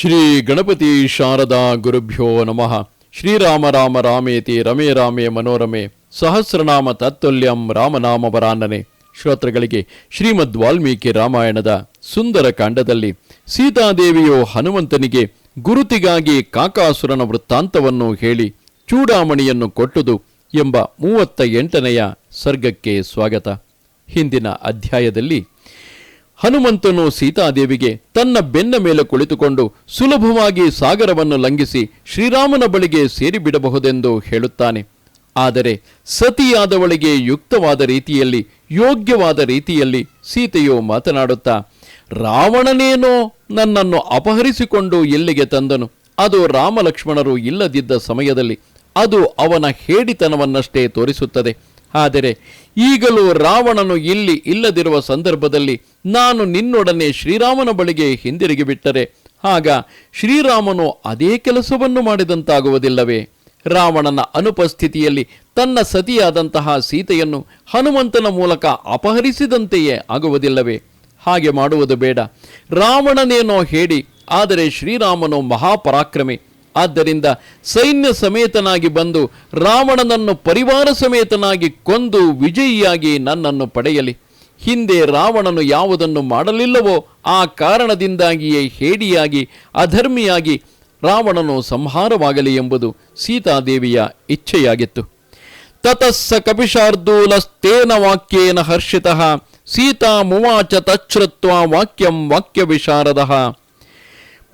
ಶ್ರೀ ಗಣಪತಿ ಶಾರದಾ ಗುರುಭ್ಯೋ ನಮಃ. ಶ್ರೀರಾಮ ರಾಮ ರಾಮೇತಿ ರಮೇ ರಾಮೇ ಮನೋರಮೆ. ಸಹಸ್ರನಾಮ ತತ್ತುಲ್ಯಂ ರಾಮನಾಮ ವರಾನನೆ ಶ್ರೋತೃಗಳಿಗೆ ಶ್ರೀಮದ್ ವಾಲ್ಮೀಕಿ ರಾಮಾಯಣದ ಸುಂದರ ಕಾಂಡದಲ್ಲಿ ಸೀತಾದೇವಿಯು ಹನುಮಂತನಿಗೆ ಗುರುತಿಗಾಗಿ ಕಾಕಾಸುರನ ವೃತ್ತಾಂತವನ್ನು ಹೇಳಿ ಚೂಡಾಮಣಿಯನ್ನು ಕೊಟ್ಟುದು ಎಂಬ ಮೂವತ್ತ ಎಂಟನೆಯ ಸರ್ಗಕ್ಕೆ ಸ್ವಾಗತ. ಹಿಂದಿನ ಅಧ್ಯಾಯದಲ್ಲಿ ಹನುಮಂತನು ಸೀತಾದೇವಿಗೆ ತನ್ನ ಬೆನ್ನ ಮೇಲೆ ಕುಳಿತುಕೊಂಡು ಸುಲಭವಾಗಿ ಸಾಗರವನ್ನು ಲಂಘಿಸಿ ಶ್ರೀರಾಮನ ಬಳಿಗೆ ಸೇರಿಬಿಡಬಹುದೆಂದು ಹೇಳುತ್ತಾನೆ. ಆದರೆ ಸತಿಯಾದವಳಿಗೆ ಯುಕ್ತವಾದ ರೀತಿಯಲ್ಲಿ, ಯೋಗ್ಯವಾದ ರೀತಿಯಲ್ಲಿ ಸೀತೆಯು ಮಾತನಾಡುತ್ತಾ, ರಾವಣನೇನೋ ನನ್ನನ್ನು ಅಪಹರಿಸಿಕೊಂಡು ಎಲ್ಲಿಗೆ ತಂದನು? ಅದು ರಾಮಲಕ್ಷ್ಮಣರು ಇಲ್ಲದಿದ್ದ ಸಮಯದಲ್ಲಿ ಅದು ಅವನ ಹೇಡಿತನವನ್ನಷ್ಟೇ ತೋರಿಸುತ್ತದೆ. ಆದರೆ ಈಗಲೂ ರಾವಣನು ಇಲ್ಲಿ ಇಲ್ಲದಿರುವ ಸಂದರ್ಭದಲ್ಲಿ ನಾನು ನಿನ್ನೊಡನೆ ಶ್ರೀರಾಮನ ಬಳಿಗೆ ಹಿಂದಿರುಗಿ ಬಿಟ್ಟರೆ ಆಗ ಶ್ರೀರಾಮನು ಅದೇ ಕೆಲಸವನ್ನು ಮಾಡಿದಂತಾಗುವುದಿಲ್ಲವೇ? ರಾವಣನ ಅನುಪಸ್ಥಿತಿಯಲ್ಲಿ ತನ್ನ ಸತಿಯಾದಂತಹ ಸೀತೆಯನ್ನು ಹನುಮಂತನ ಮೂಲಕ ಅಪಹರಿಸಿದಂತೆಯೇ ಆಗುವುದಿಲ್ಲವೇ? ಹಾಗೆ ಮಾಡುವುದು ಬೇಡ. ರಾವಣನೇನೋ ಹೇಳಿ, ಆದರೆ ಶ್ರೀರಾಮನು ಮಹಾಪರಾಕ್ರಮಿ. ಆದ್ದರಿಂದ ಸೈನ್ಯ ಸಮೇತನಾಗಿ ಬಂದು ರಾವಣನನ್ನು ಪರಿವಾರ ಸಮೇತನಾಗಿ ಕೊಂದು ವಿಜಯಿಯಾಗಿ ನನ್ನನ್ನು ಪಡೆಯಲಿ. ಹಿಂದೆ ರಾವಣನು ಯಾವುದನ್ನು ಮಾಡಲಿಲ್ಲವೋ ಆ ಕಾರಣದಿಂದಾಗಿಯೇ ಹೇಡಿಯಾಗಿ, ಅಧರ್ಮಿಯಾಗಿ ರಾವಣನು ಸಂಹಾರವಾಗಲಿ ಎಂಬುದು ಸೀತಾದೇವಿಯ ಇಚ್ಛೆಯಾಗಿತ್ತು. ತತಸ್ಸ ಕಪಿಶಾರ್ದೂಲಸ್ತೇನ ವಾಕ್ಯೇನ ಹರ್ಷಿತಃ, ಸೀತಾ ಮುವಾಚ ತಚ್ಛ್ರುತ್ವ ವಾಕ್ಯಂ ವಾಕ್ಯ ವಿಶಾರದಃ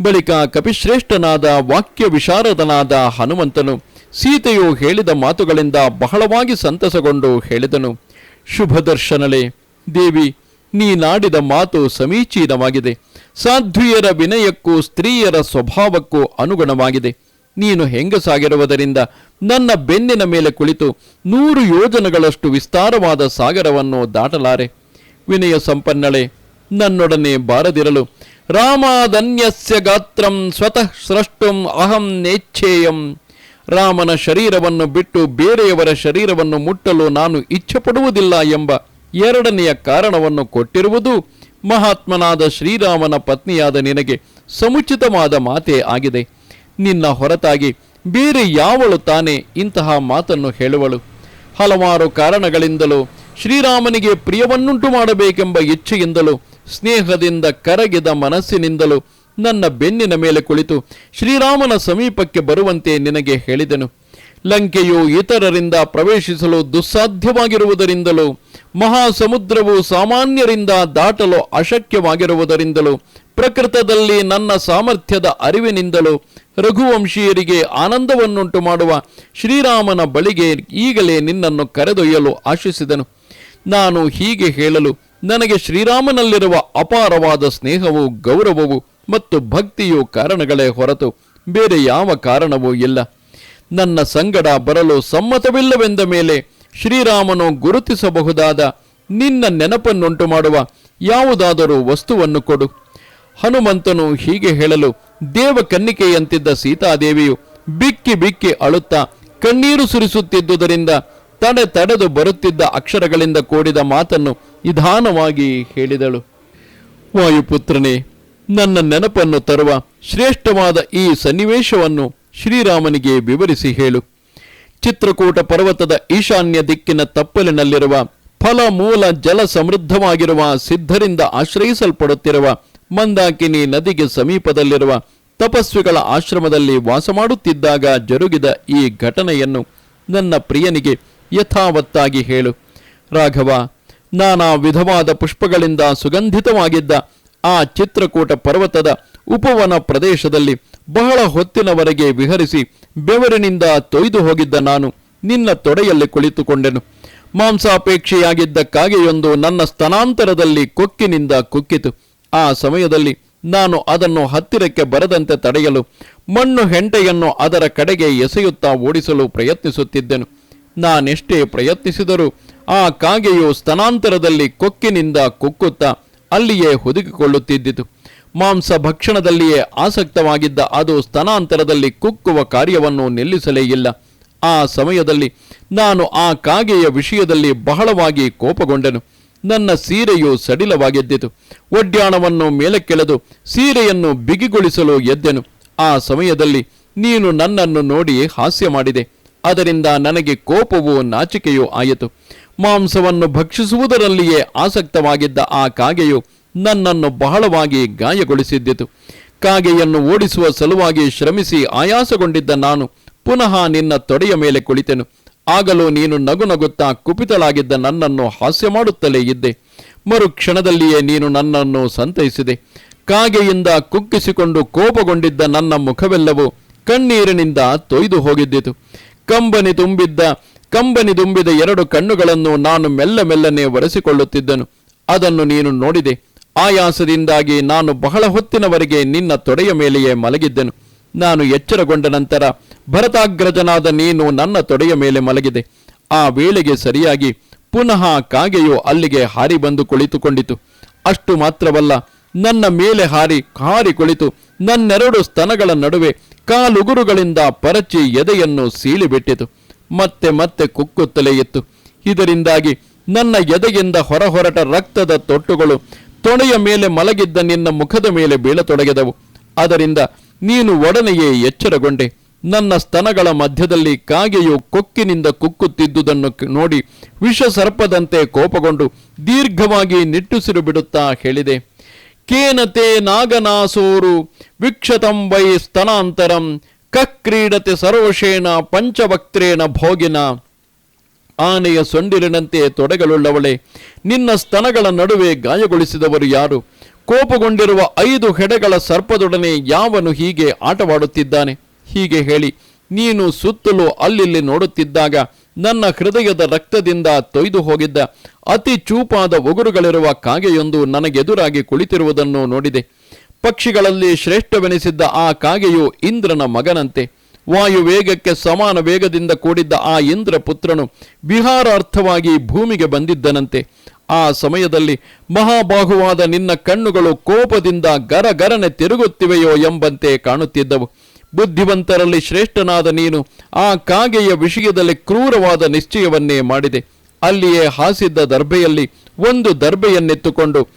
ಬಳಿಕ ಕಪಿಶ್ರೇಷ್ಠನಾದ ವಾಕ್ಯ ವಿಶಾರದನಾದ ಹನುಮಂತನು ಸೀತೆಯು ಹೇಳಿದ ಮಾತುಗಳಿಂದ ಬಹಳವಾಗಿ ಸಂತಸಗೊಂಡು ಹೇಳಿದನು ಶುಭದರ್ಶನಲೇ ದೇವಿ ನೀನಾಡಿದ ಮಾತು ಸಮೀಚೀನವಾಗಿದೆ. ಸಾಧ್ವಿಯರ ವಿನಯಕ್ಕೂ ಸ್ತ್ರೀಯರ ಸ್ವಭಾವಕ್ಕೂ ಅನುಗುಣವಾಗಿದೆ. ನೀನು ಹೆಂಗಸಾಗಿರುವುದರಿಂದ ನನ್ನ ಬೆನ್ನಿನ ಮೇಲೆ ಕುಳಿತು ನೂರು ಯೋಜನಗಳಷ್ಟು ವಿಸ್ತಾರವಾದ ಸಾಗರವನ್ನು ದಾಟಲಾರೆ. ವಿನಯ ಸಂಪನ್ನಳೆ ನನ್ನೊಡನೆ ಬಾರದಿರಲು. ರಾಮಾದನ್ಯಸ್ಯ ಗಾತ್ರಂ ಸ್ವತಃ ಸ್ರಷ್ಟುಂ ಅಹಂ ನೇಚ್ಛೇಯಂ. ರಾಮನ ಶರೀರವನ್ನು ಬಿಟ್ಟು ಬೇರೆಯವರ ಶರೀರವನ್ನು ಮುಟ್ಟಲು ನಾನು ಇಚ್ಛೆಪಡುವುದಿಲ್ಲ ಎಂಬ ಎರಡನೆಯ ಕಾರಣವನ್ನು ಕೊಟ್ಟಿರುವುದು ಮಹಾತ್ಮನಾದ ಶ್ರೀರಾಮನ ಪತ್ನಿಯಾದ ನಿನಗೆ ಸಮುಚಿತವಾದ ಮಾತೇ ಆಗಿದೆ. ನಿನ್ನ ಹೊರತಾಗಿ ಬೇರೆ ಯಾವಳು ತಾನೇ ಇಂತಹ ಮಾತನ್ನು ಹೇಳುವಳು. ಹಲವಾರು ಕಾರಣಗಳಿಂದಲೂ ಶ್ರೀರಾಮನಿಗೆ ಪ್ರಿಯವನ್ನುಂಟು ಮಾಡಬೇಕೆಂಬ ಇಚ್ಛೆಯಿಂದಲೂ ಸ್ನೇಹದಿಂದ ಕರಗಿದ ಮನಸ್ಸಿನಿಂದಲೂ ನನ್ನ ಬೆನ್ನಿನ ಮೇಲೆ ಕುಳಿತು ಶ್ರೀರಾಮನ ಸಮೀಪಕ್ಕೆ ಬರುವಂತೆ ನಿನಗೆ ಹೇಳಿದನು. ಲಂಕೆಯು ಇತರರಿಂದ ಪ್ರವೇಶಿಸಲು ದುಸ್ಸಾಧ್ಯವಾಗಿರುವುದರಿಂದಲೂ, ಮಹಾಸಮುದ್ರವು ಸಾಮಾನ್ಯರಿಂದ ದಾಟಲು ಅಶಕ್ಯವಾಗಿರುವುದರಿಂದಲೂ, ಪ್ರಕೃತದಲ್ಲಿ ನನ್ನ ಸಾಮರ್ಥ್ಯದ ಅರಿವಿನಿಂದಲೂ ರಘುವಂಶೀಯರಿಗೆ ಆನಂದವನ್ನುಂಟು ಮಾಡುವ ಶ್ರೀರಾಮನ ಬಳಿಗೆ ಈಗಲೇ ನಿನ್ನನ್ನು ಕರೆದೊಯ್ಯಲು ಆಶಿಸಿದನು. ನಾನು ಹೀಗೆ ಹೇಳಲು ನನಗೆ ಶ್ರೀರಾಮನಲ್ಲಿರುವ ಅಪಾರವಾದ ಸ್ನೇಹವು ಗೌರವವು ಮತ್ತು ಭಕ್ತಿಯು ಕಾರಣಗಳೇ ಹೊರತು ಬೇರೆ ಯಾವ ಕಾರಣವೂ ಇಲ್ಲ. ನನ್ನ ಸಂಗಡ ಬರಲು ಸಮ್ಮತವಿಲ್ಲವೆಂದ ಮೇಲೆ ಶ್ರೀರಾಮನು ಗುರುತಿಸಬಹುದಾದ ನಿನ್ನ ನೆನಪನ್ನುಂಟು ಮಾಡುವ ಯಾವುದಾದರೂ ವಸ್ತುವನ್ನು ಕೊಡು. ಹನುಮಂತನು ಹೀಗೆ ಹೇಳಲು ದೇವಕನ್ನಿಕೆಯಂತಿದ್ದ ಸೀತಾದೇವಿಯು ಬಿಕ್ಕಿ ಬಿಕ್ಕಿ ಅಳುತ್ತಾ ಕಣ್ಣೀರು ಸುರಿಸುತ್ತಿದ್ದುದರಿಂದ ತಡೆ ತಡೆದು ಬರುತ್ತಿದ್ದ ಅಕ್ಷರಗಳಿಂದ ಕೂಡಿದ ಮಾತನ್ನು ನಿಧಾನವಾಗಿ ಹೇಳಿದಳು. ವಾಯುಪುತ್ರನೇ, ನನ್ನ ನೆನಪನ್ನು ತರುವ ಶ್ರೇಷ್ಠವಾದ ಈ ಸನ್ನಿವೇಶವನ್ನು ಶ್ರೀರಾಮನಿಗೆ ವಿವರಿಸಿ ಹೇಳು. ಚಿತ್ರಕೂಟ ಪರ್ವತದ ಈಶಾನ್ಯ ದಿಕ್ಕಿನ ತಪ್ಪಲಿನಲ್ಲಿರುವ ಫಲ ಮೂಲ ಜಲ ಸಮೃದ್ಧವಾಗಿರುವ ಸಿದ್ಧರಿಂದ ಆಶ್ರಯಿಸಲ್ಪಡುತ್ತಿರುವ ಮಂದಾಕಿನಿ ನದಿಗೆ ಸಮೀಪದಲ್ಲಿರುವ ತಪಸ್ವಿಗಳ ಆಶ್ರಮದಲ್ಲಿ ವಾಸ ಮಾಡುತ್ತಿದ್ದಾಗ ಜರುಗಿದ ಈ ಘಟನೆಯನ್ನು ನನ್ನ ಪ್ರಿಯನಿಗೆ ಯಥಾವತ್ತಾಗಿ ಹೇಳು. ರಾಘವ, ನಾನಾ ವಿಧವಾದ ಪುಷ್ಪಗಳಿಂದ ಸುಗಂಧಿತವಾಗಿದ್ದ ಆ ಚಿತ್ರಕೂಟ ಪರ್ವತದ ಉಪವನ ಪ್ರದೇಶದಲ್ಲಿ ಬಹಳ ಹೊತ್ತಿನವರೆಗೆ ವಿಹರಿಸಿ ಬೆವರಿನಿಂದ ತೊಯ್ದು ಹೋಗಿದ್ದ ನಾನು ನಿನ್ನ ತೊಡೆಯಲ್ಲಿ ಕುಳಿತುಕೊಂಡೆನು. ಮಾಂಸಾಪೇಕ್ಷೆಯಾಗಿದ್ದ ಕಾಗೆಯೊಂದು ನನ್ನ ಸ್ತನಾಂತರದಲ್ಲಿ ಕೊಕ್ಕಿನಿಂದ ಕುಕ್ಕಿತು. ಆ ಸಮಯದಲ್ಲಿ ನಾನು ಅದನ್ನು ಹತ್ತಿರಕ್ಕೆ ಬರದಂತೆ ತಡೆಯಲು ಮಣ್ಣು ಹೆಂಟೆಯನ್ನು ಅದರ ಕಡೆಗೆ ಎಸೆಯುತ್ತಾ ಓಡಿಸಲು ಪ್ರಯತ್ನಿಸುತ್ತಿದ್ದೆನು. ನಾನೆಷ್ಟೇ ಪ್ರಯತ್ನಿಸಿದರೂ ಆ ಕಾಗೆಯು ಸ್ತನಾಂತರದಲ್ಲಿ ಕೊಕ್ಕಿನಿಂದ ಕುಕ್ಕುತ್ತಾ ಅಲ್ಲಿಯೇ ಹುದುಗಿಕೊಳ್ಳುತ್ತಿದ್ದಿತು ಮಾಂಸ ಭಕ್ಷಣದಲ್ಲಿಯೇ ಆಸಕ್ತವಾಗಿದ್ದ ಅದು ಸ್ತನಾಂತರದಲ್ಲಿ ಕುಕ್ಕುವ ಕಾರ್ಯವನ್ನು ನಿಲ್ಲಿಸಲೇ ಇಲ್ಲ. ಆ ಸಮಯದಲ್ಲಿ ನಾನು ಆ ಕಾಗೆಯ ವಿಷಯದಲ್ಲಿ ಬಹಳವಾಗಿ ಕೋಪಗೊಂಡೆನು. ನನ್ನ ಸೀರೆಯು ಸಡಿಲವಾಗಿದ್ದಿತು. ಒಡ್ಯಾಣವನ್ನು ಮೇಲಕ್ಕೆಳೆದು ಸೀರೆಯನ್ನು ಬಿಗಿಗೊಳಿಸಲು ಎದ್ದೆನು. ಆ ಸಮಯದಲ್ಲಿ ನೀನು ನನ್ನನ್ನು ನೋಡಿ ಹಾಸ್ಯ ಮಾಡಿದೆ. ಅದರಿಂದ ನನಗೆ ಕೋಪವೂ ನಾಚಿಕೆಯೂ ಆಯಿತು. ಮಾಂಸವನ್ನು ಭಕ್ಷಿಸುವುದರಲ್ಲಿಯೇ ಆಸಕ್ತವಾಗಿದ್ದ ಆ ಕಾಗೆಯು ನನ್ನನ್ನು ಬಹಳವಾಗಿ ಗಾಯಗೊಳಿಸಿದ್ದಿತು. ಕಾಗೆಯನ್ನು ಓಡಿಸುವ ಸಲುವಾಗಿ ಶ್ರಮಿಸಿ ಆಯಾಸಗೊಂಡಿದ್ದ ನಾನು ಪುನಃ ನಿನ್ನ ತೊಡೆಯ ಮೇಲೆ ಕುಳಿತೆನು. ಆಗಲೂ ನೀನು ನಗು ನಗುತ್ತಾ ಕುಪಿತಲಾಗಿದ್ದ ನನ್ನನ್ನು ಹಾಸ್ಯ ಮಾಡುತ್ತಲೇ ಇದ್ದೆ. ಮರುಕ್ಷಣದಲ್ಲಿಯೇ ನೀನು ನನ್ನನ್ನು ಸಂತೈಸಿದೆ. ಕಾಗೆಯಿಂದ ಕುಗ್ಗಿಸಿಕೊಂಡು ಕೋಪಗೊಂಡಿದ್ದ ನನ್ನ ಮುಖವೆಲ್ಲವೂ ಕಣ್ಣೀರಿನಿಂದ ತೊಯ್ದು ಹೋಗಿದ್ದಿತು. ಕಂಬನಿ ತುಂಬಿದ್ದ, ಕಂಬನಿ ತುಂಬಿದ ಎರಡು ಕಣ್ಣುಗಳನ್ನು ನಾನು ಮೆಲ್ಲ ಮೆಲ್ಲನೆ ಒರೆಸಿಕೊಳ್ಳುತ್ತಿದ್ದನು. ಅದನ್ನು ನೀನು ನೋಡಿದೆ. ಆಯಾಸದಿಂದಾಗಿ ನಾನು ಬಹಳ ಹೊತ್ತಿನವರೆಗೆ ನಿನ್ನ ತೊಡೆಯ ಮೇಲೆಯೇ ಮಲಗಿದ್ದೆನು. ನಾನು ಎಚ್ಚರಗೊಂಡ ನಂತರ ಭರತಾಗ್ರಜನಾದ ನೀನು ನನ್ನ ತೊಡೆಯ ಮೇಲೆ ಮಲಗಿದೆ. ಆ ವೇಳೆಗೆ ಸರಿಯಾಗಿ ಪುನಃ ಕಾಗೆಯು ಅಲ್ಲಿಗೆ ಹಾರಿ ಬಂದು ಕುಳಿತುಕೊಂಡಿತು. ಅಷ್ಟು ಮಾತ್ರವಲ್ಲ ನನ್ನ ಮೇಲೆ ಹಾರಿ ಹಾರಿ ಕುಳಿತು ನನ್ನೆರಡು ಸ್ತನಗಳ ನಡುವೆ ಕಾಲುಗುರುಗಳಿಂದ ಪರಚಿ ಎದೆಯನ್ನು ಸೀಳಿಬಿಟ್ಟಿತು. ಮತ್ತೆ ಮತ್ತೆ ಕುಕ್ಕುತ್ತಲೇ ಇತ್ತು. ಇದರಿಂದಾಗಿ ನನ್ನ ಎದೆಯಿಂದ ಹೊರಹೊರಟ ರಕ್ತದ ತೊಟ್ಟುಗಳು ತೊಣೆಯ ಮೇಲೆ ಮಲಗಿದ್ದ ನಿನ್ನ ಮುಖದ ಮೇಲೆ ಬೀಳತೊಡಗಿದವು. ಅದರಿಂದ ನೀನು ಒಡನೆಯೇ ಎಚ್ಚರಗೊಂಡೆ. ನನ್ನ ಸ್ತನಗಳ ಮಧ್ಯದಲ್ಲಿ ಕಾಗೆಯು ಕೊಕ್ಕಿನಿಂದ ಕುಕ್ಕುತ್ತಿದ್ದುದನ್ನು ನೋಡಿ ವಿಷ ಸರ್ಪದಂತೆ ಕೋಪಗೊಂಡು ದೀರ್ಘವಾಗಿ ನಿಟ್ಟುಸಿರು ಬಿಡುತ್ತಾ ಹೇಳಿದೆ. ಕೇನತೆ ನಾಗನಾಸೋರು ವಿಕ್ಷತಂ ವೈ ಸ್ತನಾಂತರಂ ಕಕ್ರೀಡತೆ ಸರೋಷೇಣ ಪಂಚವಕ್ತ್ರೇಣ ಭೋಗಿನ. ಆನೆಯ ಸೊಂಡಿಲಿನಂತೆ ತೊಡೆಗಳುಳ್ಳವಳೆ, ನಿನ್ನ ಸ್ತನಗಳ ನಡುವೆ ಗಾಯಗೊಳಿಸಿದವರು ಯಾರು? ಕೋಪಗೊಂಡಿರುವ ಐದು ಹೆಡೆಗಳ ಸರ್ಪದೊಡನೆ ಯಾವನು ಹೀಗೆ ಆಟವಾಡುತ್ತಿದ್ದಾನೆ? ಹೀಗೆ ಹೇಳಿ, ನೀನು ಸುತ್ತಲೂ ಅಲ್ಲಿಲ್ಲಿ ನೋಡುತ್ತಿದ್ದಾಗ ನನ್ನ ಹೃದಯದ ರಕ್ತದಿಂದ ತೊಯ್ದು ಹೋಗಿದ್ದ ಅತಿ ಚೂಪಾದ ಉಗುರುಗಳಿರುವ ಕಾಗೆಯೊಂದು ನನಗೆದುರಾಗಿ ಕುಳಿತಿರುವುದನ್ನು ನೋಡಿದೆ. ಪಕ್ಷಿಗಳಲ್ಲಿ ಶ್ರೇಷ್ಠವೆನಿಸಿದ್ದ ಆ ಕಾಗೆಯು ಇಂದ್ರನ ಮಗನಂತೆ. ವಾಯು ವೇಗಕ್ಕೆ ಸಮಾನ ವೇಗದಿಂದ ಕೂಡಿದ್ದ ಆ ಇಂದ್ರ ಪುತ್ರನು ವಿಹಾರಾರ್ಥವಾಗಿ ಭೂಮಿಗೆ ಬಂದಿದ್ದನಂತೆ. ಆ ಸಮಯದಲ್ಲಿ ಮಹಾಬಾಹುವಾದ ನಿನ್ನ ಕಣ್ಣುಗಳು ಕೋಪದಿಂದ ಗರಗರನೆ ತಿರುಗುತ್ತಿವೆಯೋ ಎಂಬಂತೆ ಕಾಣುತ್ತಿದ್ದವು. ಬುದ್ಧಿವಂತರಲ್ಲಿ ಶ್ರೇಷ್ಠನಾದ ನೀನು ಆ ಕಾಗೆಯ ವಿಷಯದಲ್ಲಿ ಕ್ರೂರವಾದ ನಿಶ್ಚಯವನ್ನೇ ಮಾಡಿದೆ. ಅಲ್ಲಿಯೇ ಹಾಸಿದ್ದ ದರ್ಬೆಯಲ್ಲಿ ಒಂದು ದರ್ಬೆಯನ್ನೆತ್ತುಕೊಂಡು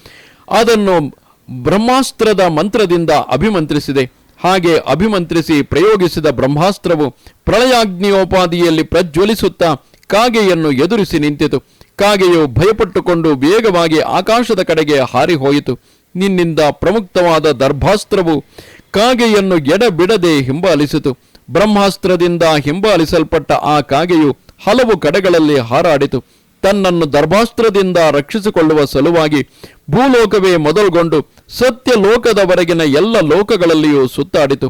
ಅದನ್ನು ಬ್ರಹ್ಮಾಸ್ತ್ರದ ಮಂತ್ರದಿಂದ ಅಭಿಮಂತ್ರಿಸಿದೆ. ಹಾಗೆ ಅಭಿಮಂತ್ರಿಸಿ ಪ್ರಯೋಗಿಸಿದ ಬ್ರಹ್ಮಾಸ್ತ್ರವು ಪ್ರಳಯಾಗ್ನಿಯೋಪಾದಿಯಲ್ಲಿ ಪ್ರಜ್ವಲಿಸುತ್ತಾ ಕಾಗೆಯನ್ನು ಎದುರಿಸಿ ನಿಂತಿತು. ಕಾಗೆಯು ಭಯಪಟ್ಟುಕೊಂಡು ವೇಗವಾಗಿ ಆಕಾಶದ ಕಡೆಗೆ ಹಾರಿಹೋಯಿತು. ನಿನ್ನಿಂದ ಪ್ರಮುಕ್ತವಾದ ದರ್ಭಾಸ್ತ್ರವು ಕಾಗೆಯನ್ನು ಎಡಬಿಡದೆ ಹಿಂಬಾಲಿಸಿತು. ಬ್ರಹ್ಮಾಸ್ತ್ರದಿಂದ ಹಿಂಬಾಲಿಸಲ್ಪಟ್ಟ ಆ ಕಾಗೆಯು ಹಲವು ಕಡೆಗಳಲ್ಲಿ ಹಾರಾಡಿತು. ತನ್ನನ್ನು ದರ್ಭಾಸ್ತ್ರದಿಂದ ರಕ್ಷಿಸಿಕೊಳ್ಳುವ ಸಲುವಾಗಿ ಭೂಲೋಕವೇ ಮೊದಲುಗೊಂಡು ಸತ್ಯ ಲೋಕದವರೆಗಿನ ಎಲ್ಲ ಲೋಕಗಳಲ್ಲಿಯೂ ಸುತ್ತಾಡಿತು.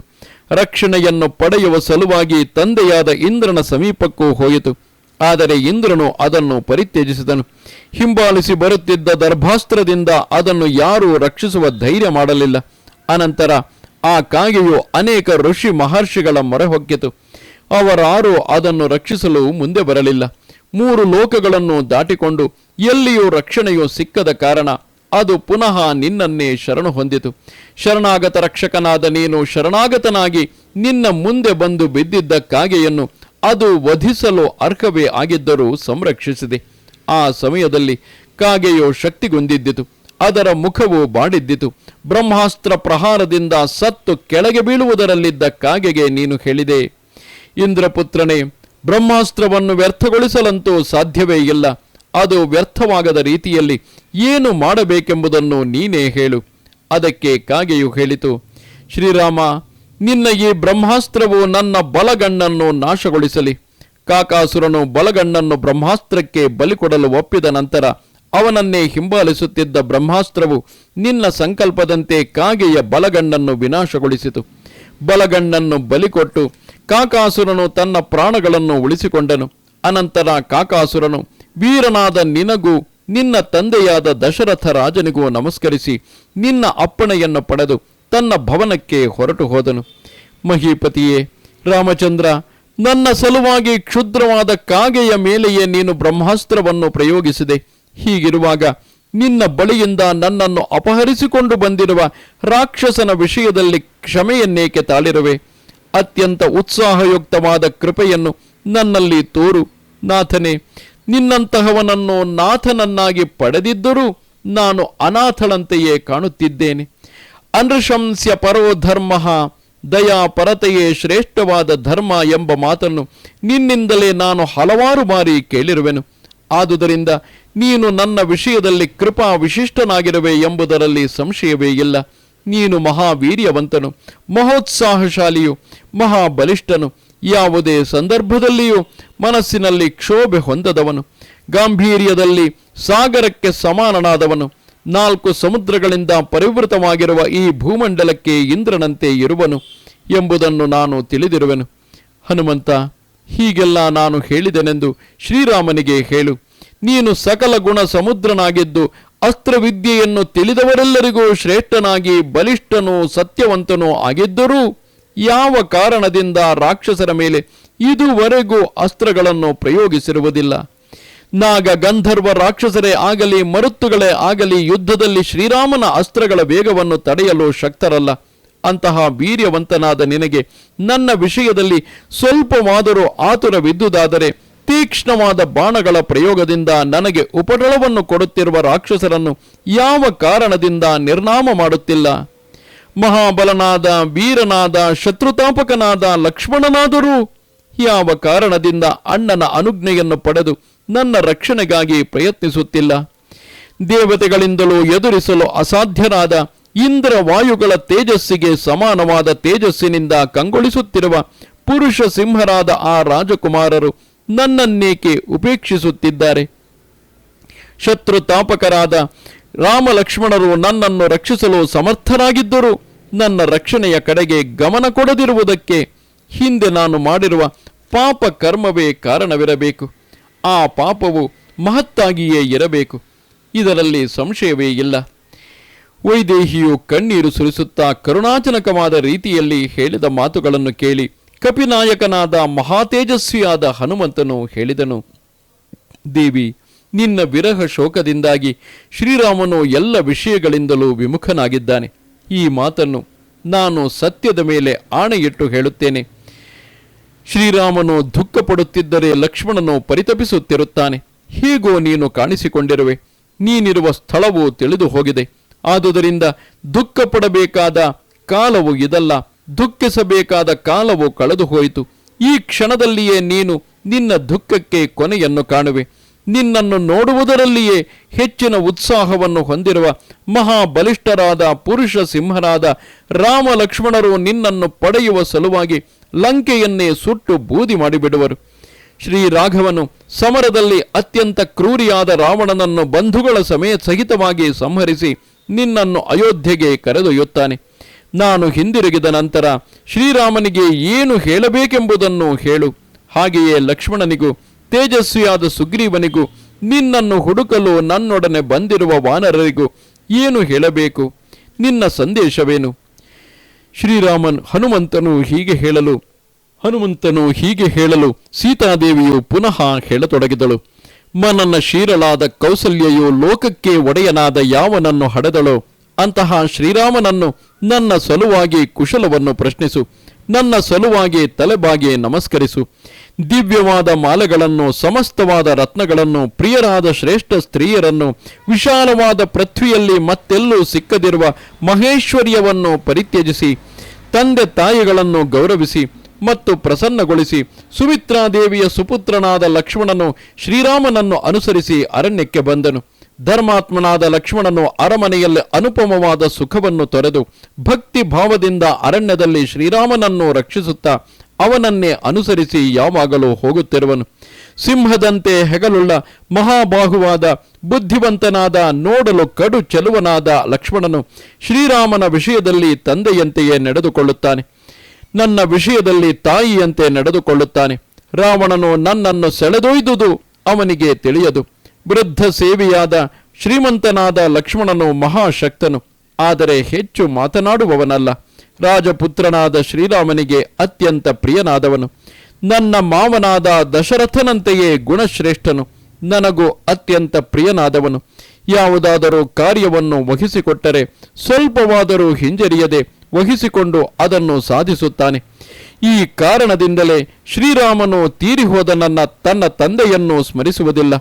ರಕ್ಷಣೆಯನ್ನು ಪಡೆಯುವ ಸಲುವಾಗಿ ತಂದೆಯಾದ ಇಂದ್ರನ ಸಮೀಪಕ್ಕೂ ಹೋಯಿತು. ಆದರೆ ಇಂದ್ರನು ಅದನ್ನು ಪರಿತ್ಯಜಿಸಿದನು. ಹಿಂಬಾಲಿಸಿ ಬರುತ್ತಿದ್ದ ದರ್ಭಾಸ್ತ್ರದಿಂದ ಅದನ್ನು ಯಾರೂ ರಕ್ಷಿಸುವ ಧೈರ್ಯ ಮಾಡಲಿಲ್ಲ. ಅನಂತರ ಆ ಕಾಗೆಯು ಅನೇಕ ಋಷಿ ಮಹರ್ಷಿಗಳ ಮೊರೆ ಹೊಕ್ಕಿತು. ಅವರಾರು ಅದನ್ನು ರಕ್ಷಿಸಲು ಮುಂದೆ ಬರಲಿಲ್ಲ. ಮೂರು ಲೋಕಗಳನ್ನು ದಾಟಿಕೊಂಡು ಎಲ್ಲಿಯೂ ರಕ್ಷಣೆಯು ಸಿಕ್ಕದ ಕಾರಣ ಅದು ಪುನಃ ನಿನ್ನನ್ನೇ ಶರಣು ಹೊಂದಿತು. ಶರಣಾಗತ ರಕ್ಷಕನಾದ ನೀನು ಶರಣಾಗತನಾಗಿ ನಿನ್ನ ಮುಂದೆ ಬಂದು ಬಿದ್ದಿದ್ದ ಕಾಗೆಯನ್ನು ಅದು ವಧಿಸಲು ಅರ್ಹವೇ ಆಗಿದ್ದರೂ ಸಂರಕ್ಷಿಸಿದೆ. ಆ ಸಮಯದಲ್ಲಿ ಕಾಗೆಯು ಶಕ್ತಿಗೊಂದಿದ್ದಿತು ಅದರ ಮುಖವು ಬಾಡಿದ್ದಿತು. ಬ್ರಹ್ಮಾಸ್ತ್ರ ಪ್ರಹಾರದಿಂದ ಸತ್ತು ಕೆಳಗೆ ಬೀಳುವುದರಲ್ಲಿದ್ದ ಕಾಗೆಗೆ ನೀನು ಹೇಳಿದೆ. ಇಂದ್ರಪುತ್ರನೇ, ಬ್ರಹ್ಮಾಸ್ತ್ರವನ್ನು ವ್ಯರ್ಥಗೊಳಿಸಲಂತೂ ಸಾಧ್ಯವೇ ಇಲ್ಲ. ಅದು ವ್ಯರ್ಥವಾಗದ ರೀತಿಯಲ್ಲಿ ಏನು ಮಾಡಬೇಕೆಂಬುದನ್ನು ನೀನೇ ಹೇಳು. ಅದಕ್ಕೆ ಕಾಗೆಯು ಹೇಳಿತು, ಶ್ರೀರಾಮ, ನಿನ್ನ ಈ ಬ್ರಹ್ಮಾಸ್ತ್ರವು ನನ್ನ ಬಲಗಣ್ಣನ್ನು ನಾಶಗೊಳಿಸಲಿ. ಕಾಕಾಸುರನು ಬಲಗಣ್ಣನ್ನು ಬ್ರಹ್ಮಾಸ್ತ್ರಕ್ಕೆ ಬಲಿಕೊಡಲು ಒಪ್ಪಿದ ನಂತರ ಅವನನ್ನೇ ಹಿಂಬಾಲಿಸುತ್ತಿದ್ದ ಬ್ರಹ್ಮಾಸ್ತ್ರವು ನಿನ್ನ ಸಂಕಲ್ಪದಂತೆ ಕಾಗೆಯ ಬಲಗಣ್ಣನ್ನು ವಿನಾಶಗೊಳಿಸಿತು. ಬಲಗಣ್ಣನ್ನು ಬಲಿಕೊಟ್ಟು ಕಾಕಾಸುರನು ತನ್ನ ಪ್ರಾಣಗಳನ್ನು ಉಳಿಸಿಕೊಂಡನು. ಅನಂತರ ಕಾಕಾಸುರನು, ವೀರನಾದ ನಿನಗೂ ನಿನ್ನ ತಂದೆಯಾದ ದಶರಥ ರಾಜನಿಗೂ ನಮಸ್ಕರಿಸಿ ನಿನ್ನ ಅಪ್ಪಣೆಯನ್ನು ಪಡೆದು ತನ್ನ ಭವನಕ್ಕೆ ಹೊರಟು ಹೋದನು. ಮಹೀಪತಿಯೇ, ರಾಮಚಂದ್ರ, ನನ್ನ ಸಲುವಾಗಿ ಕ್ಷುದ್ರವಾದ ಕಾಗೆಯ ಮೇಲೆಯೇ ನೀನು ಬ್ರಹ್ಮಾಸ್ತ್ರವನ್ನು ಪ್ರಯೋಗಿಸಿದೆ. ಹೀಗಿರುವಾಗ ನಿನ್ನ ಬಳಿಯಿಂದ ನನ್ನನ್ನು ಅಪಹರಿಸಿಕೊಂಡು ಬಂದಿರುವ ರಾಕ್ಷಸನ ವಿಷಯದಲ್ಲಿ ಕ್ಷಮೆಯನ್ನೇಕೆ ತಾಳಿರುವೆ? ಅತ್ಯಂತ ಉತ್ಸಾಹಯುಕ್ತವಾದ ಕೃಪೆಯನ್ನು ನನ್ನಲ್ಲಿ ತೋರು. ನಾಥನೇ, ನಿನ್ನಂತಹವನನ್ನು ನಾಥನನ್ನಾಗಿ ಪಡೆದಿದ್ದರೂ ನಾನು ಅನಾಥಳಂತೆಯೇ ಕಾಣುತ್ತಿದ್ದೇನೆ. ಅನೃಶಂಸ್ಯ ಪರೋ ಧರ್ಮ ದಯಾ ಪರತೆಯೇ ಶ್ರೇಷ್ಠವಾದ ಧರ್ಮ ಎಂಬ ಮಾತನ್ನು ನಿನ್ನಿಂದಲೇ ನಾನು ಹಲವಾರು ಬಾರಿ ಕೇಳಿರುವೆನು. ಆದುದರಿಂದ ನೀನು ನನ್ನ ವಿಷಯದಲ್ಲಿ ಕೃಪಾ ವಿಶಿಷ್ಟನಾಗಿರುವೆ ಎಂಬುದರಲ್ಲಿ ಸಂಶಯವೇ ಇಲ್ಲ. ನೀನು ಮಹಾವೀರ್ಯವಂತನು, ಮಹೋತ್ಸಾಹಶಾಲಿಯು, ಮಹಾಬಲಿಷ್ಠನು. ಯಾವುದೇ ಸಂದರ್ಭದಲ್ಲಿಯೂ ಮನಸ್ಸಿನಲ್ಲಿ ಕ್ಷೋಭೆ ಹೊಂದದವನು. ಗಾಂಭೀರ್ಯದಲ್ಲಿ ಸಾಗರಕ್ಕೆ ಸಮಾನನಾದವನು. ನಾಲ್ಕು ಸಮುದ್ರಗಳಿಂದ ಪರಿವೃತವಾಗಿರುವ ಈ ಭೂಮಂಡಲಕ್ಕೆ ಇಂದ್ರನಂತೆ ಇರುವನು ಎಂಬುದನ್ನು ನಾನು ತಿಳಿದಿರುವೆನು. ಹನುಮಂತ, ಹೀಗೆಲ್ಲ ನಾನು ಹೇಳಿದೆನೆಂದು ಶ್ರೀರಾಮನಿಗೆ ಹೇಳು. ನೀನು ಸಕಲ ಗುಣ ಸಮುದ್ರನಾಗಿದ್ದು ಅಸ್ತ್ರವಿದ್ಯೆಯನ್ನು ತಿಳಿದವರೆಲ್ಲರಿಗೂ ಶ್ರೇಷ್ಠನಾಗಿ ಬಲಿಷ್ಠನೂ ಸತ್ಯವಂತನೂ ಆಗಿದ್ದರೂ ಯಾವ ಕಾರಣದಿಂದ ರಾಕ್ಷಸರ ಮೇಲೆ ಇದುವರೆಗೂ ಅಸ್ತ್ರಗಳನ್ನು ಪ್ರಯೋಗಿಸಿರುವುದಿಲ್ಲ? ನಾಗ ಗಂಧರ್ವ ರಾಕ್ಷಸರೇ ಆಗಲಿ, ಮರುತ್ತುಗಳೇ ಆಗಲಿ, ಯುದ್ಧದಲ್ಲಿ ಶ್ರೀರಾಮನ ಅಸ್ತ್ರಗಳ ವೇಗವನ್ನು ತಡೆಯಲು ಶಕ್ತರಲ್ಲ. ಅಂತಹ ವೀರ್ಯವಂತನಾದ ನಿನಗೆ ನನ್ನ ವಿಷಯದಲ್ಲಿ ಸ್ವಲ್ಪವಾದರೂ ಆತುರವಿದ್ದುದಾದರೆ ತೀಕ್ಷ್ಣವಾದ ಬಾಣಗಳ ಪ್ರಯೋಗದಿಂದ ನನಗೆ ಉಪಟಳವನ್ನು ಕೊಡುತ್ತಿರುವ ರಾಕ್ಷಸರನ್ನು ಯಾವ ಕಾರಣದಿಂದ ನಿರ್ನಾಮ ಮಾಡುತ್ತಿಲ್ಲ? ಮಹಾಬಲನಾದ, ವೀರನಾದ, ಶತ್ರುತಾಪಕನಾದ ಲಕ್ಷ್ಮಣನಾದರೂ ಯಾವ ಕಾರಣದಿಂದ ಅಣ್ಣನ ಅನುಜ್ಞೆಯನ್ನು ಪಡೆದು ನನ್ನ ರಕ್ಷಣೆಗಾಗಿ ಪ್ರಯತ್ನಿಸುತ್ತಿಲ್ಲ? ದೇವತೆಗಳಿಂದಲೂ ಎದುರಿಸಲು ಅಸಾಧ್ಯರಾದ ಇಂದ್ರ ವಾಯುಗಳ ತೇಜಸ್ಸಿಗೆ ಸಮಾನವಾದ ತೇಜಸ್ಸಿನಿಂದ ಕಂಗೊಳಿಸುತ್ತಿರುವ ಪುರುಷ ಸಿಂಹರಾದ ಆ ರಾಜಕುಮಾರರು ನನ್ನನ್ನೇಕೆ ಉಪೇಕ್ಷಿಸುತ್ತಿದ್ದಾರೆ? ಶತ್ರು ತಾಪಕರಾದ ರಾಮ ಲಕ್ಷ್ಮಣರು ನನ್ನನ್ನು ರಕ್ಷಿಸಲು ಸಮರ್ಥರಾಗಿದ್ದರು. ನನ್ನ ರಕ್ಷಣೆಯ ಕಡೆಗೆ ಗಮನ ಕೊಡದಿರುವುದಕ್ಕೆ ಹಿಂದೆ ನಾನು ಮಾಡಿರುವ ಪಾಪ ಕರ್ಮವೇ ಕಾರಣವಿರಬೇಕು. ಆ ಪಾಪವು ಮಹತ್ತಾಗಿಯೇ ಇರಬೇಕು. ಇದರಲ್ಲಿ ಸಂಶಯವೇ ಇಲ್ಲ. ವೈದೇಹಿಯು ಕಣ್ಣೀರು ಸುರಿಸುತ್ತಾ ಕರುಣಾಜನಕವಾದ ರೀತಿಯಲ್ಲಿ ಹೇಳಿದ ಮಾತುಗಳನ್ನು ಕೇಳಿ ಕಪಿನಾಯಕನಾದ ಮಹಾತೇಜಸ್ವಿಯಾದ ಹನುಮಂತನು ಹೇಳಿದನು, ದೇವಿ, ನಿನ್ನ ವಿರಹ ಶೋಕದಿಂದಾಗಿ ಶ್ರೀರಾಮನು ಎಲ್ಲ ವಿಷಯಗಳಿಂದಲೂ ವಿಮುಖನಾಗಿದ್ದಾನೆ. ಈ ಮಾತನ್ನು ನಾನು ಸತ್ಯದ ಮೇಲೆ ಆಣೆಯಿಟ್ಟು ಹೇಳುತ್ತೇನೆ. ಶ್ರೀರಾಮನು ದುಃಖ ಪಡುತ್ತಿದ್ದರೆ ಲಕ್ಷ್ಮಣನು ಪರಿತಪಿಸುತ್ತಿರುತ್ತಾನೆ. ಹೀಗೋ ನೀನು ಕಾಣಿಸಿಕೊಂಡಿರುವೆ. ನೀನಿರುವ ಸ್ಥಳವು ತಿಳಿದು ಹೋಗಿದೆ ಆದುದರಿಂದ ದುಃಖ ಪಡಬೇಕಾದ ಕಾಲವು ಇದಲ್ಲ. ದುಃಖಿಸಬೇಕಾದ ಕಾಲವು ಕಳೆದು ಹೋಯಿತು. ಈ ಕ್ಷಣದಲ್ಲಿಯೇ ನೀನು ನಿನ್ನ ದುಃಖಕ್ಕೆ ಕೊನೆಯನ್ನು ಕಾಣುವೆ. ನಿನ್ನನ್ನು ನೋಡುವುದರಲ್ಲಿಯೇ ಹೆಚ್ಚಿನ ಉತ್ಸಾಹವನ್ನು ಹೊಂದಿರುವ ಮಹಾಬಲಿಷ್ಠರಾದ ಪುರುಷ ಸಿಂಹನಾದ ರಾಮ ಲಕ್ಷ್ಮಣರು ನಿನ್ನನ್ನು ಪಡೆಯುವ ಸಲುವಾಗಿ ಲಂಕೆಯನ್ನೇ ಸುಟ್ಟು ಬೂದಿ ಮಾಡಿಬಿಡುವರು. ಶ್ರೀ ರಾಘವನು ಸಮರದಲ್ಲಿ ಅತ್ಯಂತ ಕ್ರೂರಿಯಾದ ರಾವಣನನ್ನು ಬಂಧುಗಳ ಸಮೇತ ಸಹಿತವಾಗಿ ಸಂಹರಿಸಿ ನಿನ್ನನ್ನು ಅಯೋಧ್ಯೆಗೆ ಕರೆದೊಯ್ಯುತ್ತಾನೆ. ನಾನು ಹಿಂದಿರುಗಿದ ನಂತರ ಶ್ರೀರಾಮನಿಗೆ ಏನು ಹೇಳಬೇಕೆಂಬುದನ್ನು ಹೇಳು. ಹಾಗೆಯೇ ಲಕ್ಷ್ಮಣನಿಗೂ, ತೇಜಸ್ವಿಯಾದ ಸುಗ್ರೀವನಿಗೂ, ನಿನ್ನನ್ನು ಹುಡುಕಲು ನನ್ನೊಡನೆ ಬಂದಿರುವ ವಾನರರಿಗೂ ಏನು ಹೇಳಬೇಕು? ನಿನ್ನ ಸಂದೇಶವೇನು? ಶ್ರೀರಾಮನ್ ಹನುಮಂತನು ಹೀಗೆ ಹೇಳಲು, ಹನುಮಂತನು ಹೀಗೆ ಹೇಳಲು ಸೀತಾದೇವಿಯು ಪುನಃ ಹೇಳತೊಡಗಿದಳು. ಮನನ್ನ ಶೀರಳಾದ ಕೌಸಲ್ಯೆಯು ಲೋಕಕ್ಕೆ ಒಡೆಯನಾದ ಯಾವನನ್ನು ಹಡೆದಳೋ? ಅಂತಹ ಶ್ರೀರಾಮನನ್ನು ನನ್ನ ಸಲುವಾಗಿ ಕುಶಲವನ್ನು ಪ್ರಶ್ನಿಸು, ನನ್ನ ಸಲುವಾಗಿ ತಲೆಬಾಗಿ ನಮಸ್ಕರಿಸು. ದಿವ್ಯವಾದ ಮಾಲೆಗಳನ್ನು, ಸಮಸ್ತವಾದ ರತ್ನಗಳನ್ನು, ಪ್ರಿಯರಾದ ಶ್ರೇಷ್ಠ ಸ್ತ್ರೀಯರನ್ನು, ವಿಶಾಲವಾದ ಪೃಥ್ವಿಯಲ್ಲಿ ಮತ್ತೆಲ್ಲೂ ಸಿಕ್ಕದಿರುವ ಮಹೇಶ್ವರ್ಯವನ್ನು ಪರಿತ್ಯಜಿಸಿ, ತಂದೆ ತಾಯಿಗಳನ್ನು ಗೌರವಿಸಿ ಮತ್ತು ಪ್ರಸನ್ನಗೊಳಿಸಿ ಸುಮಿತ್ರಾದೇವಿಯ ಸುಪುತ್ರನಾದ ಲಕ್ಷ್ಮಣನು ಶ್ರೀರಾಮನನ್ನು ಅನುಸರಿಸಿ ಅರಣ್ಯಕ್ಕೆ ಬಂದನು. ಧರ್ಮಾತ್ಮನಾದ ಲಕ್ಷ್ಮಣನು ಅರಮನೆಯಲ್ಲಿ ಅನುಪಮವಾದ ಸುಖವನ್ನು ತೊರೆದು ಭಕ್ತಿ ಭಾವದಿಂದ ಅರಣ್ಯದಲ್ಲಿ ಶ್ರೀರಾಮನನ್ನು ರಕ್ಷಿಸುತ್ತಾ ಅವನನ್ನೇ ಅನುಸರಿಸಿ ಯಾವಾಗಲೂ ಹೋಗುತ್ತಿರುವನು. ಸಿಂಹದಂತೆ ಹೆಗಲುಳ್ಳ ಮಹಾಬಾಹುವಾದ ಬುದ್ಧಿವಂತನಾದ ನೋಡಲು ಕಡು ಚೆಲುವನಾದ ಲಕ್ಷ್ಮಣನು ಶ್ರೀರಾಮನ ವಿಷಯದಲ್ಲಿ ತಂದೆಯಂತೆಯೇ ನಡೆದುಕೊಳ್ಳುತ್ತಾನೆ. ನನ್ನ ವಿಷಯದಲ್ಲಿ ತಾಯಿಯಂತೆ ನಡೆದುಕೊಳ್ಳುತ್ತಾನೆ. ರಾವಣನು ನನ್ನನ್ನು ಸೆಳೆದೊಯ್ದುದು ಅವನಿಗೆ ತಿಳಿಯದು. ವೃದ್ಧ ಸೇವೆಯಾದ ಶ್ರೀಮಂತನಾದ ಲಕ್ಷ್ಮಣನು ಮಹಾಶಕ್ತನು. ಆದರೆ ಹೆಚ್ಚು ಮಾತನಾಡುವವನಲ್ಲ. ರಾಜಪುತ್ರನಾದ ಶ್ರೀರಾಮನಿಗೆ ಅತ್ಯಂತ ಪ್ರಿಯನಾದವನು. ನನ್ನ ಮಾವನಾದ ದಶರಥನಂತೆಯೇ ಗುಣಶ್ರೇಷ್ಠನು. ನನಗೂ ಅತ್ಯಂತ ಪ್ರಿಯನಾದವನು. ಯಾವುದಾದರೂ ಕಾರ್ಯವನ್ನು ವಹಿಸಿಕೊಟ್ಟರೆ ಸ್ವಲ್ಪವಾದರೂ ಹಿಂಜರಿಯದೆ ವಹಿಸಿಕೊಂಡು ಅದನ್ನು ಸಾಧಿಸುತ್ತಾನೆ. ಈ ಕಾರಣದಿಂದಲೇ ಶ್ರೀರಾಮನು ತೀರಿಹೋದ ನನ್ನ ತನ್ನ ತಂದೆಯನ್ನು ಸ್ಮರಿಸುವುದಿಲ್ಲ.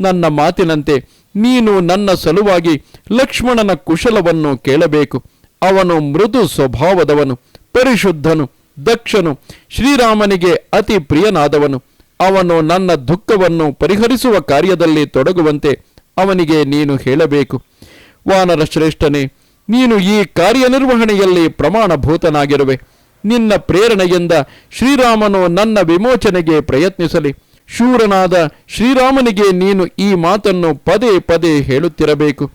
ನನ್ನ ಮಾತಿನಂತೆ ನೀನು ನನ್ನ ಸಲುವಾಗಿ ಲಕ್ಷ್ಮಣನ ಕುಶಲವನ್ನು ಕೇಳಬೇಕು. ಅವನು ಮೃದು ಸ್ವಭಾವದವನು, ಪರಿಶುದ್ಧನು, ದಕ್ಷನು, ಶ್ರೀರಾಮನಿಗೆ ಅತಿ ಪ್ರಿಯನಾದವನು. ಅವನು ನನ್ನ ದುಃಖವನ್ನು ಪರಿಹರಿಸುವ ಕಾರ್ಯದಲ್ಲಿ ತೊಡಗುವಂತೆ ಅವನಿಗೆ ನೀನು ಹೇಳಬೇಕು. ವಾನರ ಶ್ರೇಷ್ಠನೇ, ನೀನು ಈ ಕಾರ್ಯನಿರ್ವಹಣೆಯಲ್ಲಿ ಪ್ರಮಾಣಭೂತನಾಗಿರುವೆ. ನಿನ್ನ ಪ್ರೇರಣೆಯಿಂದ ಶ್ರೀರಾಮನು ನನ್ನ ವಿಮೋಚನೆಗೆ ಪ್ರಯತ್ನಿಸಲಿ. ಶೂರನಾದ ಶ್ರೀರಾಮನಿಗೆ ನೀನು ಈ ಮಾತನ್ನು ಪದೇ ಪದೇ ಹೇಳುತ್ತಿರಬೇಕು.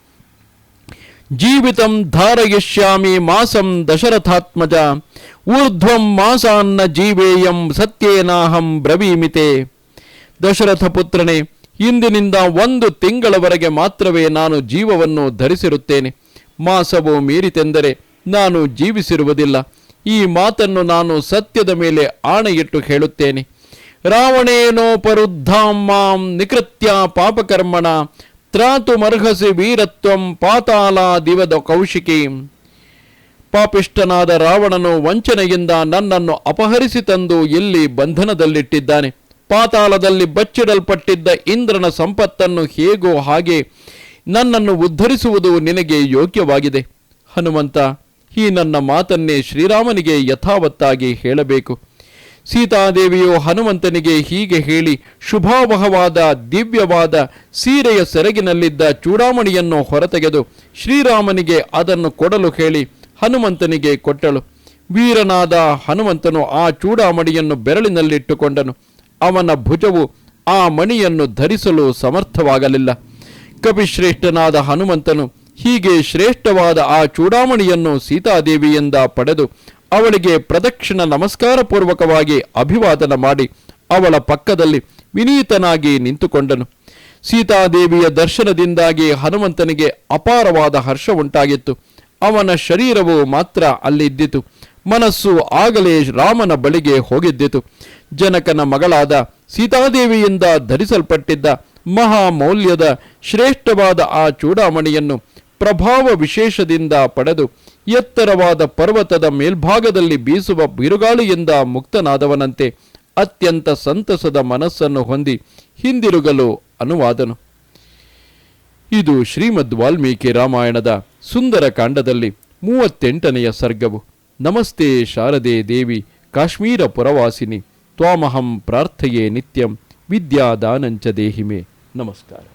ಜೀವಿತಂ ಧಾರಯಿಷ್ಯಾಮಿ ಮಾಸಂ ದಶರಥಾತ್ಮಜ, ಊರ್ಧ್ವಂ ಮಾಸಾನ್ನ ಜೀವೇಯಂ ಸತ್ಯೇನಾಹಂ ಬ್ರವೀಮಿತೆ. ದಶರಥ ಪುತ್ರನೇ, ಇಂದಿನಿಂದ ಒಂದು ತಿಂಗಳವರೆಗೆ ಮಾತ್ರವೇ ನಾನು ಜೀವವನ್ನು ಧರಿಸಿರುತ್ತೇನೆ. ಮಾಸವು ಮೀರಿತೆಂದರೆ ನಾನು ಜೀವಿಸಿರುವುದಿಲ್ಲ. ಈ ಮಾತನ್ನು ನಾನು ಸತ್ಯದ ಮೇಲೆ ಆಣೆಯಿಟ್ಟು ಹೇಳುತ್ತೇನೆ. ರಾವಣೇನೋಪರುದ್ಧಾಂ ಮಾಂ ನಿಕೃತ್ಯ ಪಾಪಕರ್ಮಣ ತ್ರಾತುಮರ್ಹಸಿ ವೀರತ್ವಂ ಪಾತಾಲ ದಿವದ ಕೌಶಿಕಿ. ಪಾಪಿಷ್ಟನಾದ ರಾವಣನು ವಂಚನೆಯಿಂದ ನನ್ನನ್ನು ಅಪಹರಿಸಿ ತಂದು ಇಲ್ಲಿ ಬಂಧನದಲ್ಲಿಟ್ಟಿದ್ದಾನೆ. ಪಾತಾಳದಲ್ಲಿ ಬಚ್ಚಿಡಲ್ಪಟ್ಟಿದ್ದ ಇಂದ್ರನ ಸಂಪತ್ತನ್ನು ಹೇಗೋ ಹಾಗೆ ನನ್ನನ್ನು ಉದ್ಧರಿಸುವುದು ನಿನಗೆ ಯೋಗ್ಯವಾಗಿದೆ. ಹನುಮಂತ, ಈ ನನ್ನ ಮಾತನ್ನೇ ಶ್ರೀರಾಮನಿಗೆ ಯಥಾವತ್ತಾಗಿ ಹೇಳಬೇಕು. ಸೀತಾದೇವಿಯು ಹನುಮಂತನಿಗೆ ಹೀಗೆ ಹೇಳಿ ಶುಭಾವಹವಾದ ದಿವ್ಯವಾದ ಸೀರೆಯ ಸೆರಗಿನಲ್ಲಿದ್ದ ಚೂಡಾಮಣಿಯನ್ನು ಹೊರತೆಗೆದು ಶ್ರೀರಾಮನಿಗೆ ಅದನ್ನು ಕೊಡಲು ಹೇಳಿ ಹನುಮಂತನಿಗೆ ಕೊಟ್ಟಳು. ವೀರನಾದ ಹನುಮಂತನು ಆ ಚೂಡಾಮಣಿಯನ್ನು ಬೆರಳಿನಲ್ಲಿಟ್ಟುಕೊಂಡನು. ಅವನ ಭುಜವು ಆ ಮಣಿಯನ್ನು ಧರಿಸಲು ಸಮರ್ಥವಾಗಲಿಲ್ಲ. ಕಪಿಶ್ರೇಷ್ಠನಾದ ಹನುಮಂತನು ಹೀಗೆ ಶ್ರೇಷ್ಠವಾದ ಆ ಚೂಡಾಮಣಿಯನ್ನು ಸೀತಾದೇವಿಯಿಂದ ಪಡೆದು ಅವಳಿಗೆ ಪ್ರದಕ್ಷಿಣ ನಮಸ್ಕಾರ ಪೂರ್ವಕವಾಗಿ ಅಭಿವಾದನ ಮಾಡಿ ಅವಳ ಪಕ್ಕದಲ್ಲಿ ವಿನೀತನಾಗಿ ನಿಂತುಕೊಂಡನು. ಸೀತಾದೇವಿಯ ದರ್ಶನದಿಂದಾಗಿ ಹನುಮಂತನಿಗೆ ಅಪಾರವಾದ ಹರ್ಷ ಉಂಟಾಗಿತ್ತು ಅವನ ಶರೀರವು ಮಾತ್ರ ಅಲ್ಲಿದ್ದಿತು. ಮನಸ್ಸು ಆಗಲೇ ರಾಮನ ಬಳಿಗೆ ಹೋಗಿದ್ದಿತು. ಜನಕನ ಮಗಳಾದ ಸೀತಾದೇವಿಯಿಂದ ಧರಿಸಲ್ಪಟ್ಟಿದ್ದ ಮಹಾ ಮೌಲ್ಯದ ಶ್ರೇಷ್ಠವಾದ ಆ ಚೂಡಾಮಣಿಯನ್ನು ಪ್ರಭಾವ ವಿಶೇಷದಿಂದ ಪಡೆದು ಎತ್ತರವಾದ ಪರ್ವತದ ಮೇಲ್ಭಾಗದಲ್ಲಿ ಬೀಸುವ ಬಿರುಗಾಳಿಯಿಂದ ಮುಕ್ತನಾದವನಂತೆ ಅತ್ಯಂತ ಸಂತಸದ ಮನಸ್ಸನ್ನು ಹೊಂದಿ ಹಿಂದಿರುಗಲು ಅನುವಾದನು. ಇದು ಶ್ರೀಮದ್ ವಾಲ್ಮೀಕಿ ರಾಮಾಯಣದ ಸುಂದರ ಕಾಂಡದಲ್ಲಿ ಮೂವತ್ತೆಂಟನೆಯ ಸರ್ಗವು. ನಮಸ್ತೆ ಶಾರದೆ ದೇವಿ, ಕಾಶ್ಮೀರ ಪುರವಾಸಿನಿ, ತ್ವಾಮಹಂ ಪ್ರಾರ್ಥಯೇ ನಿತ್ಯಂ, ವಿದ್ಯಾದಾನಂಚ ದೇಹಿಮೆ. ನಮಸ್ಕಾರ.